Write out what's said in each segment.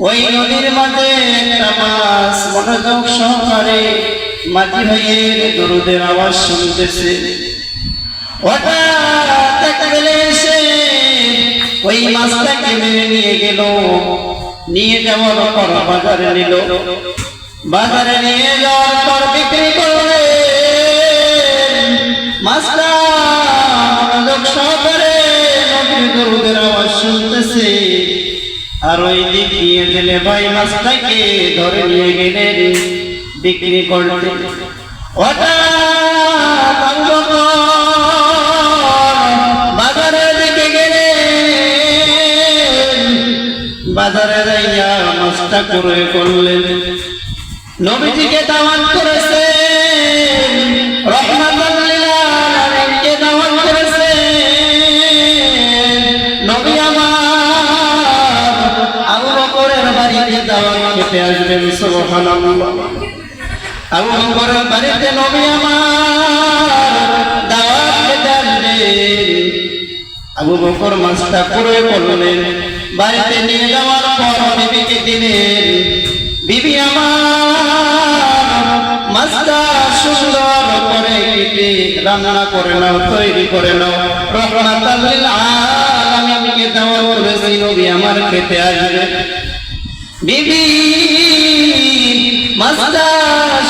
ওই নদীর সহকারে মাঝি ভাইয়ের দরুদের আওয়াজ শুনতেছে। ওই মাছটাকে মেরে নিয়ে গেল। নিয়ে যাওয়ার পর বাজারে নিল। বাজারে নিয়ে যাওয়ার পর বিক্রি করবে শুনতেছে। আর ওই গেলে মাছটাকে ধরে নিয়ে বিক্রি করতে। হঠাৎ আবু বাজারে দিকে গেলেন। বাজারে যাইয়া মাছটা করে করলেন নবীজিকে দাওয়াত করেছেন খেতে আসবেন সুবহানাল্লাহ। আবু বকরের বাড়িতে নবী আমার দাওয়াত খেতে আসবেন আবু বকর মাছটা পুরো করলেন বাড়িতে নিয়ে যাওয়ার পর বিবিকে দিলেন, বিবি আমার মাছটা সুন্দর করে কেটে রান্না করে নাও, তৈরি করে নাও। রহমাতাল লিল আলামিনকে সেই নবী আমার খেতে আসবে। বিবি মাছটা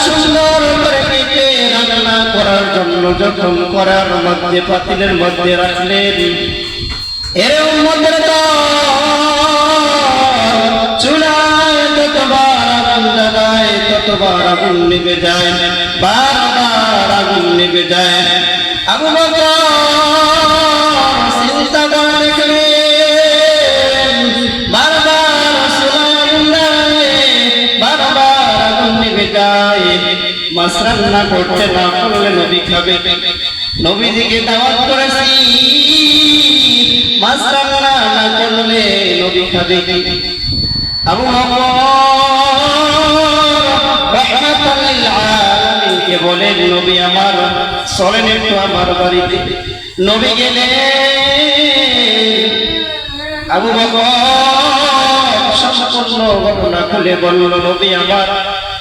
সুন্দর করে কেটে রান্না করার জন্য যখন করার মধ্যে পাতিলের মধ্যে রাখলেন, এর মধ্যে তো চুলায় ততবার আগুন লাগায় ততবার আগুন নিভে যায়, বারবার আগুন নিভে যায়। মাছ রান্না করতে না করলে নবী খাবে। নবীজিকে দাওয়াত করেছি। মাছ রান্না না করলে নবী খাবে আবু আলামিনকে বলেন, নবী আমার, চলেন একটু আমার বাড়িতে। নবী গেলেন। আবু বকর সম্পূর্ণ ঘটনা খুলে বলল, নবী আমার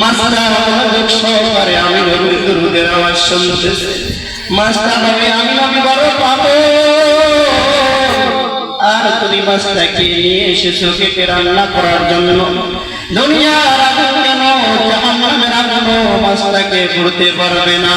মাস্টার মনোযোগ সহকারে আমি নবীর দুরুদের আওয়াজ শুনতেছি। মাস্টার হবে আমি নবী বড় পাবো। আর তুমি মাস্টারকে নিয়ে এসেছ কেটে রান্না করার জন্য। দুনিয়ার আগুন কেন, জাহান্নামের আগুন মাছটাকে করতে পারবে না।